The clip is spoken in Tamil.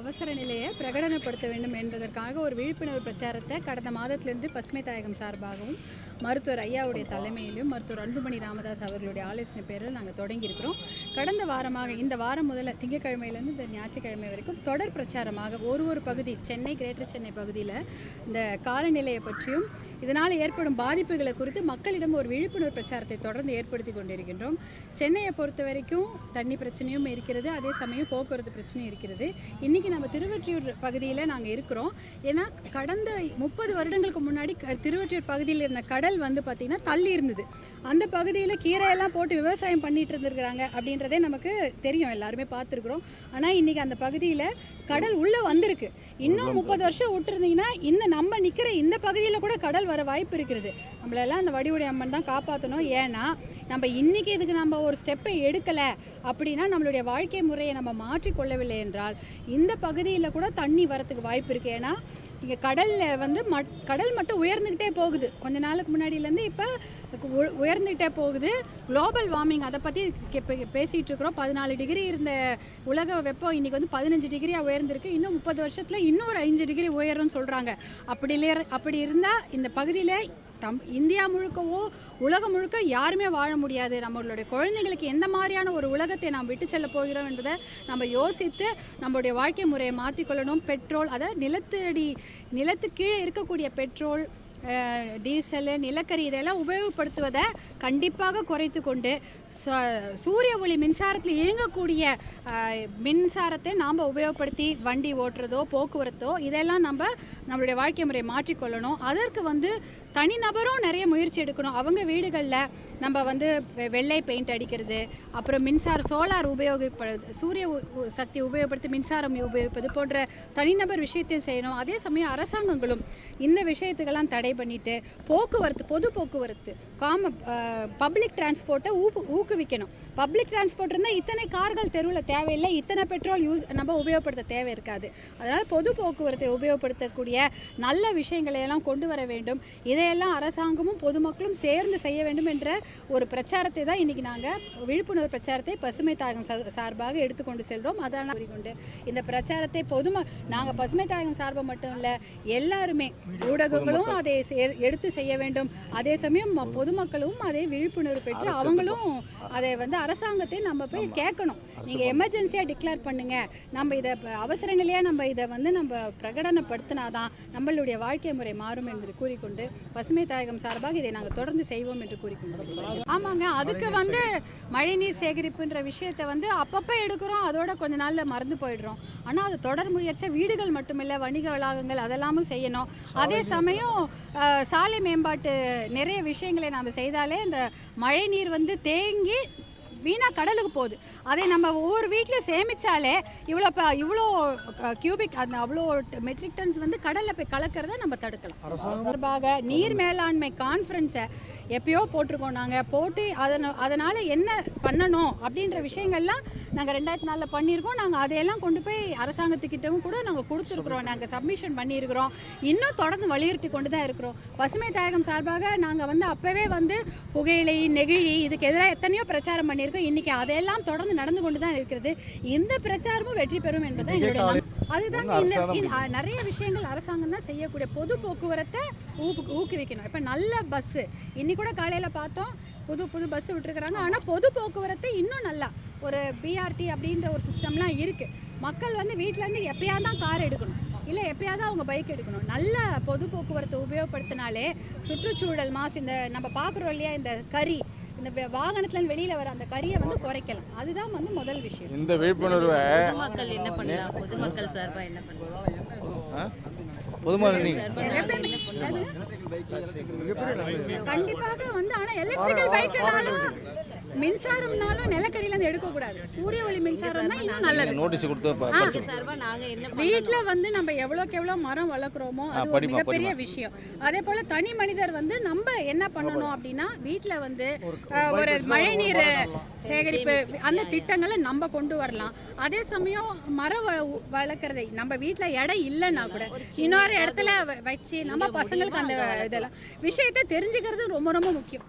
அவசர நிலையை பிரகடனப்படுத்த வேண்டும் என்பதற்காக ஒரு விழிப்புணர்வு பிரச்சாரத்தை கடந்த மாதத்திலிருந்து பசுமை தாயகம் சார்பாகவும் மருத்துவர் ஐயாவுடைய தலைமையிலும் மருத்துவர் அன்புமணி ராமதாஸ் அவர்களுடைய ஆலோசனை பேரில் நாங்கள் தொடங்கியிருக்கிறோம். கடந்த வாரமாக இந்த வாரம் முதல்ல திங்கக்கிழமையிலேருந்து இந்த ஞாயிற்றுக்கிழமை வரைக்கும் தொடர் பிரச்சாரமாக ஒரு ஒரு பகுதி சென்னை கிரேட்டர் சென்னை பகுதியில் இந்த காலநிலையை பற்றியும் இதனால் ஏற்படும் பாதிப்புகளை குறித்து மக்களிடம் ஒரு விழிப்புணர்வு பிரச்சாரத்தை தொடர்ந்து ஏற்படுத்தி கொண்டிருக்கின்றோம். சென்னையை பொறுத்த வரைக்கும் தண்ணி பிரச்சனையும் இருக்கிறது அதே சமயம் போக்குவரத்து பிரச்சனையும் இருக்கிறது. இன்றைக்கி நம்ம திருவொற்றியூர் பகுதியில் நாங்கள் இருக்கிறோம். ஏன்னா கடந்த முப்பது வருடங்களுக்கு முன்னாடி திருவொற்றியூர் பகுதியில் இருந்த கடல் வந்து பார்த்திங்கன்னா தள்ளி இருந்தது. அந்த பகுதியில் கீரையெல்லாம் போட்டு விவசாயம் பண்ணிட்டு இருந்திருக்கிறாங்க அப்படின்றதே நமக்கு தெரியும். எல்லாருமே பார்த்துருக்குறோம் ஆனால் இன்றைக்கி அந்த பகுதியில் கடல் உள்ளே வந்திருக்கு. இன்னும் முப்பது வருஷம் விட்டுருந்தீங்கன்னா இந்த நம்ம நிற்கிற இந்த பகுதியில் கூட கடல் வர வாய்ப்பு இருக்கிறது நம்மளெல்லாம் அந்த வடிவுடை அம்மன் தான் காப்பாற்றணும் ஏன்னா நம்ம இன்னைக்கு இதுக்கு நம்ம ஒரு ஸ்டெப்பை எடுக்கலை அப்படின்னா நம்மளுடைய வாழ்க்கை முறையை நம்ம மாற்றிக்கொள்ளவில்லை என்றால் இந்த பகுதியில் கூட தண்ணி வரத்துக்கு வாய்ப்பு இருக்குது ஏன்னா இங்கே கடலில் வந்து மட் கடல் மட்டும் உயர்ந்துக்கிட்டே போகுது. கொஞ்ச நாளுக்கு முன்னாடியிலேருந்து இப்போ உயர்ந்துக்கிட்டே போகுது. குளோபல் வார்மிங் அதை பற்றி பேசிகிட்டு இருக்கிறோம். பதினாலு டிகிரி இருந்த உலக வெப்பம் இன்னைக்கு வந்து பதினஞ்சு டிகிரியாக உயர்ந்திருக்கு. இன்னும் முப்பது வருஷத்தில் இன்னும் ஒரு அஞ்சு டிகிரி உயரும்னு சொல்கிறாங்க அப்படி அப்படி இருந்தால் இந்த பகுதியில் தம் இந்தியா முழுக்கவோ உலகம் முழுக்க யாருமே வாழ முடியாது. நம்மளுடைய குழந்தைங்களுக்கு எந்த மாதிரியான ஒரு உலகத்தை நாம் விட்டு செல்ல போகிறோம் என்பதை நம்ம யோசித்து நம்மளுடைய வாழ்க்கை முறையை மாற்றிக்கொள்ளணும் பெட்ரோல் அதாவது நிலத்தடி நிலத்து கீழே இருக்கக்கூடிய பெட்ரோல் டீசலு நிலக்கரி இதெல்லாம் உபயோகப்படுத்துவதை கண்டிப்பாக குறைத்து கொண்டு ச- சூரிய ஒளி மின்சாரத்தில் இயங்கக்கூடிய மின்சாரத்தை நாம் உபயோகப்படுத்தி வண்டி ஓட்டுறதோ போக்குவரத்தோ இதெல்லாம் நம்ம நம்மளுடைய வாழ்க்கை முறையை மாற்றிக்கொள்ளணும். அதற்கு வந்து தனிநபரும் நிறைய முயற்சி எடுக்கணும். அவங்க வீடுகளில் நம்ம வந்து வெள்ளை பெயிண்ட் அடிக்கிறது அப்புறம் மின்சார சோலார் உபயோகப்படுது சூரிய உ- சக்தி உபயோகப்படுத்தி மின்சாரம் உபயோகிப்பது போன்ற தனிநபர் விஷயத்தையும் செய்யணும். அதே சமயம் அரசாங்கங்களும் இந்த விஷயத்துக்கெல்லாம் தடை பண்ணிட்டு போக்குவரத்து பொது போக்குவரத்து காம பப்ளிக் டிரான்ஸ்போர்ட்டை ஊக்கு ஊக்குவிக்கணும். பப்ளிக் டிரான்ஸ்போர்ட் இருந்தால் இத்தனை கார்கள் தெருவில் தேவையில்லை இத்தனை பெட்ரோல் யூஸ் நம்ம உபயோகப்படுத்த தேவை இருக்காது. அதனால் பொது போக்குவரத்தை உபயோகப்படுத்தக்கூடிய நல்ல விஷயங்களை எல்லாம் கொண்டு வர வேண்டும். இதையெல்லாம் அரசாங்கமும் பொதுமக்களும் சேர்ந்து செய்ய வேண்டும் என்ற ஒரு பிரச்சாரத்தை தான் இன்னைக்கு நாங்கள் விழிப்புணர்வு பிரச்சாரத்தை பசுமை தாயகம் சார்- சார்பாக எடுத்துக்கொண்டு செல்றோம். அதான் கூறிக்கொண்டு இந்த பிரச்சாரத்தை பொதும நாங்கள் பசுமை தாயகம் சார்பை மட்டும் இல்லை எல்லாருமே ஊடகங்களும் அதை எடுத்து செய்ய வேண்டும். அதே சமயம் பொதுமக்களும் அதை விழிப்புணர்வு பெற்று அவங்களும் அதை வந்து அரசாங்கத்தை நம்ம போய் கேட்கணும். நீங்கள் எமர்ஜென்சியாக டிக்ளேர் பண்ணுங்க. நம்ம இதை அவசர நிலையாக நம்ம இதை வந்து நம்ம பிரகடனப்படுத்தினாதான் நம்மளுடைய வாழ்க்கை முறை மாறும் என்பதை கூறிக்கொண்டு பசுமை தாயகம் சார்பாக இதை நாங்கள் தொடர்ந்து செய்வோம் என்று கூறிக்கொண்டு ஆமாங்க. அதுக்கு வந்து மழைநீர் சேகரிப்புன்ற விஷயத்தை வந்து அப்பப்போ எடுக்கிறோம். அதோட கொஞ்ச நாளில் மறந்து போயிடுறோம். ஆனால் அது தொடர் முயற்சியாக வீடுகள் மட்டுமில்லை வணிக வளாகங்கள் அதெல்லாமும் செய்யணும். அதே சமயம் சாலை மேம்பாட்டு நிறைய விஷயங்களை நாம் செய்தாலே இந்த மழை நீர் வந்து தேங்கி வீணாக கடலுக்கு போகுது. அதை நம்ம ஒவ்வொரு வீட்டில் சேமிச்சாலே இவ்வளோ ப இவ்வளோ கியூபிக் அந்த அவ்வளோ மெட்ரிக் டன்ஸ் வந்து கடலில் போய் கலக்கிறத நம்ம தடுக்கலாம். சார்பாக நீர் மேலாண்மை கான்ஃபரன்ஸை எப்பயோ போட்டிருக்கோம் நாங்கள் போட்டு அதன அதனால் என்ன பண்ணணும் அப்படின்ற விஷயங்கள்லாம் நாங்கள் ரெண்டாயிரத்தி நாலில் பண்ணியிருக்கோம். நாங்கள் அதையெல்லாம் கொண்டு போய் அரசாங்கத்துக்கிட்டவும் கூட நாங்கள் கொடுத்துருக்குறோம். நாங்கள் சப்மிஷன் பண்ணியிருக்கிறோம். இன்னும் தொடர்ந்து வலியுறுத்தி கொண்டு தான் இருக்கிறோம். பசுமை தாயகம் சார்பாக நாங்கள் வந்து அப்போவே வந்து புகையிலை நெகிழி இதுக்கு எதிராக எத்தனையோ பிரச்சாரம் பண்ணியிருக்கோம். இன்றைக்கி அதையெல்லாம் தொடர்ந்து நடந்து கொண்டு தான் இருக்கிறது. இந்த பிரச்சாரமும் வெற்றி பெறும் என்பது எங்களுடைய அதுதான் நிறைய விஷயங்கள் அரசாங்கம் தான் செய்யக்கூடிய பொது போக்குவரத்தை ஊக்கு ஊக்குவிக்கணும். இப்போ நல்ல பஸ்ஸு இன்னி கூட காலையில் பார்த்தோம் புது புது பஸ் விட்டுருக்குறாங்க. ஆனால் பொது போக்குவரத்து இன்னும் நல்லா. ஒரு பிஆர்டி அப்படின்ற ஒரு சிஸ்டம்லாம் இருக்குது மக்கள் வந்து வீட்டிலேருந்து எப்பயாவது தான் கார் எடுக்கணும். இல்லை எப்பயாவது அவங்க பைக் எடுக்கணும். நல்ல பொது போக்குவரத்தை உபயோகப்படுத்தினாலே சுற்றுச்சூழல் மாசு இந்த நம்ம பார்க்குறோம் இல்லையா இந்த கறி இந்த வாகனத்துல வெளியில வர அந்த கரியை வந்து குறைக்கலாம். அதுதான் வந்து முதல் விஷயம். இந்த விழிப்புணர்வை பொதுமக்கள் என்ன பண்ணலாம்? பொதுமக்கள் சார்பா என்ன பண்ணலாம்? நீங்க. பண்ணலாம் கண்டிப்பாக வந்து ஆனா எலக்ட்ரிக்கல் பைக்னாலும் மின்சாரம்னாலும் நிலக்கரியில இருந்து எடுக்க கூடாது சூரிய ஒளி மின்சாரம் தான் இன்னும் நல்லது. நோட்டீஸ் கொடுத்து ப- ஆ. எங்க சார்பா நாங்க என்ன பண்ணலாம் வீட்ல வந்து நம்ம எவ்வளோக்கு எவ்வளோ மரம் வளர்க்குறோமோ அது ஒரு மிகப்பெரிய விஷயம். அதே போல தனி மனிதர் வந்து நம்ம என்ன பண்ணணும் அப்படின்னா வீட்ல வந்து ஒரு மழைநீர் சேகரிப்பு அந்த திட்டங்களை நம்ம கொண்டு வரலாம். அதே சமயம் மரம் வ- வளர்க்குறதை நம்ம வீட்ல இடம் இல்லைன்னா கூட இன்னொரு இடத்துல வச்சு நம்ம பசங்களுக்கு அந்த இதெல்லாம். விஷயத்தை தெரிஞ்சுக்கிறது ரொம்ப ரொம்ப முக்கியம்.